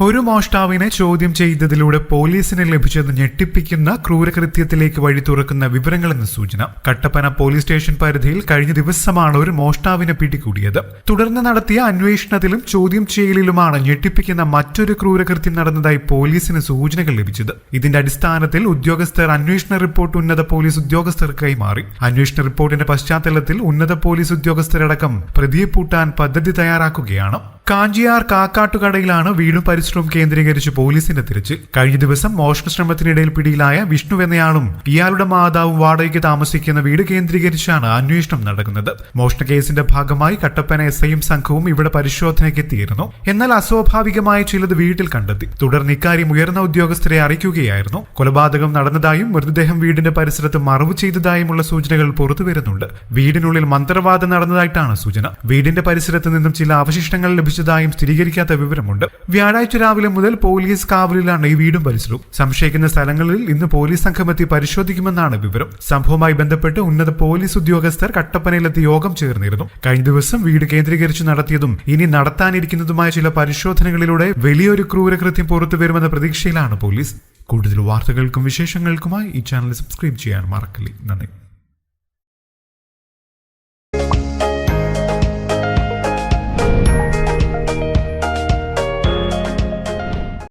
ഒരു മോഷ്ടാവിനെ ചോദ്യം ചെയ്തതിലൂടെ പോലീസിന് ലഭിച്ചത് ഞെട്ടിപ്പിക്കുന്ന ക്രൂരകൃത്യത്തിലേക്ക് വഴി തുറക്കുന്ന വിവരങ്ങളെന്ന സൂചന. കട്ടപ്പന പോലീസ് സ്റ്റേഷൻ പരിധിയിൽ കഴിഞ്ഞ ദിവസമാണ് ഒരു മോഷ്ടാവിനെ പിടികൂടിയത്. തുടർന്ന് നടത്തിയ അന്വേഷണത്തിലും ചോദ്യം ചെയ്യലിലുമാണ് ഞെട്ടിപ്പിക്കുന്ന മറ്റൊരു ക്രൂരകൃത്യം നടന്നതായി പോലീസിന് സൂചനകൾ ലഭിച്ചത്. ഇതിന്റെ അടിസ്ഥാനത്തിൽ ഉദ്യോഗസ്ഥർ അന്വേഷണ റിപ്പോർട്ട് ഉന്നത പോലീസ് ഉദ്യോഗസ്ഥർക്ക് കൈമാറി. അന്വേഷണ റിപ്പോർട്ടിന്റെ പശ്ചാത്തലത്തിൽ ഉന്നത പോലീസ് ഉദ്യോഗസ്ഥരടക്കം പ്രതിയെ പൂട്ടാൻ പദ്ധതി തയ്യാറാക്കുകയാണ്. കാഞ്ചിയാർ കാക്കാട്ടുകടയിലാണ് വീടും പരിസരവും കേന്ദ്രീകരിച്ച് പോലീസിന്റെ തിരച്ചിൽ. കഴിഞ്ഞ ദിവസം മോഷണ ശ്രമത്തിനിടയിൽ പിടിയിലായ വിഷ്ണു എന്നയാളും ഇയാളുടെ മാതാവും വാടകയ്ക്ക് താമസിക്കുന്ന വീട് കേന്ദ്രീകരിച്ചാണ് അന്വേഷണം നടക്കുന്നത്. മോഷണ കേസിന്റെ ഭാഗമായി കട്ടപ്പന എസ് ഐയും സംഘവും ഇവിടെ പരിശോധനയ്ക്ക് എത്തിയിരുന്നു എന്നാൽ അസ്വാഭാവികമായ ചിലത് വീട്ടിൽ കണ്ടെത്തി. തുടർന്ന് ഇക്കാര്യം ഉയർന്ന ഉദ്യോഗസ്ഥരെ അറിയിക്കുകയായിരുന്നു. കൊലപാതകം നടന്നതായും മൃതദേഹം വീടിന്റെ പരിസരത്ത് മറവ് ചെയ്തതായുമുള്ള സൂചനകൾ പുറത്തുവരുന്നുണ്ട് വീടിനുള്ളിൽ മന്ത്രവാദം നടന്നതായിട്ടാണ് സൂചന. വീടിന്റെ പരിസരത്ത് നിന്നും ചില അവശിഷ്ടങ്ങൾ ലഭിച്ചതായും സ്ഥിരീകരിക്കാത്ത വിവരമുണ്ട്. വ്യാഴാഴ്ച രാവിലെ മുതൽ പോലീസ് കാവലിലാണ് ഈ വീടും പരിസരവും. സംശയിക്കുന്ന സ്ഥലങ്ങളിൽ ഇന്ന് പോലീസ് സംഘമെത്തി പരിശോധിക്കുമെന്നാണ് വിവരം. സംഭവവുമായി ബന്ധപ്പെട്ട് ഉന്നത പോലീസ് ഉദ്യോഗസ്ഥർ കട്ടപ്പനയിലെത്തി യോഗം ചേർന്നിരുന്നു. കഴിഞ്ഞ ദിവസം വീട് കേന്ദ്രീകരിച്ച് നടത്തിയതും ഇനി നടത്താനിരിക്കുന്നതുമായ ചില പരിശോധനകളിലൂടെ വലിയൊരു ക്രൂരകൃത്യം പുറത്തു വരുമെന്ന പ്രതീക്ഷയിലാണ് പോലീസ്. കൂടുതൽ വാർത്തകൾക്കും വിശേഷങ്ങൾക്കുമായി ഈ ചാനൽ സബ്സ്ക്രൈബ് ചെയ്യാൻ മറക്കല്ലേ. നന്ദി.